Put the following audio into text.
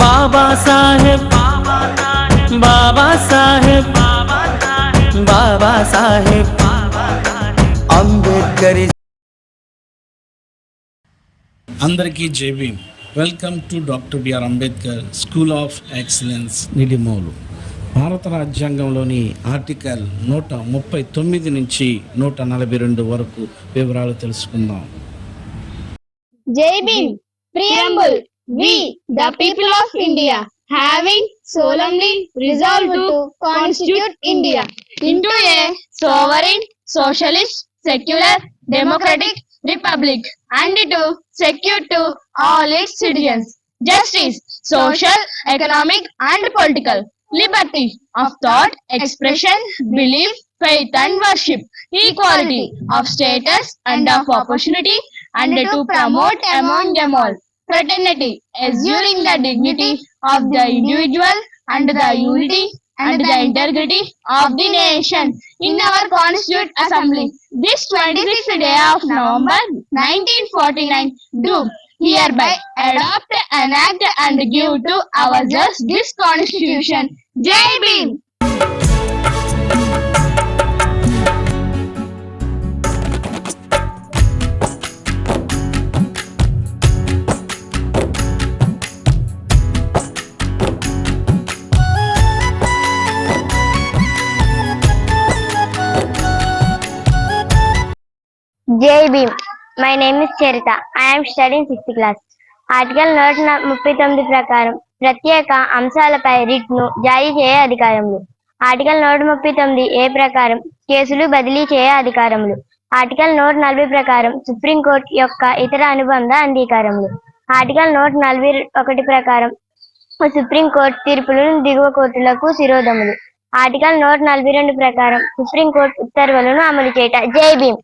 బాబా సాహెబ్ బాబా సాహెబ్ బాబా సాహెబ్ అంబేద్కర్ అందరికీ JB welcome to doctor B R Ambedkar school of excellence Nidimolu భారత రాజ్యాంగంలోని article నూట ముప్పై తొమ్మిది నుంచి నూట నలభై రెండు వరకు వివరాలు తెలుసుకుందాం Bhim. Preamble. We, the people of India, having solemnly resolved to constitute India into a sovereign, socialist, secular, democratic republic and to secure to all its citizens justice, social, economic and political liberty of thought, expression, belief, faith and worship, equality of status and of opportunity and to promote among them all fraternity, assuring the dignity of the individual and the unity and the integrity of the nation in our Constituent Assembly. This 26th day of November 1949 do hereby adopt, enact and give to ourselves this Constitution. Jai Bhim! Jai Bhim my name is Charita I'm studying sixth class article నూట ముప్పై తొమ్మిది ప్రకారం ప్రత్యేక అంశాలపై రిట్ను జారీ చేయ అధికారములు. Article నూట ముప్పై తొమ్మిది ఏ ప్రకారం కేసులు బదిలీ చేయ అధికారములు. ఆర్టికల్ నూట నలభై ప్రకారం సుప్రీంకోర్టు యొక్క ఇతర అనుబంధ అంగీకారములు. ఆర్టికల్ నూట నలభై ఒకటి ప్రకారం సుప్రీంకోర్టు తీర్పులను దిగువ కోర్టులకు శిరోధములు. ఆర్టికల్ నూట నలభై రెండు ప్రకారం సుప్రీంకోర్టు ఉత్తర్వులను అమలు చేయట. జై భీమ్.